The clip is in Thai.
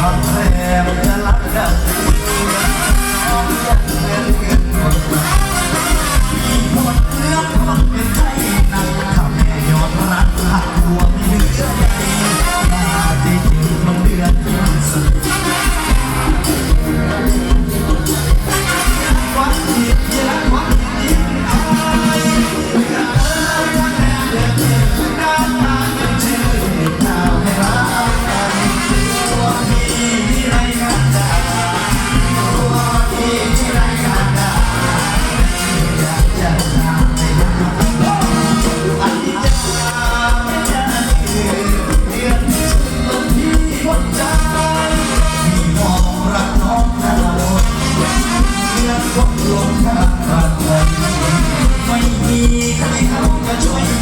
ทำแทบจะรักดังนี้น้องยังแนเกินหม That's why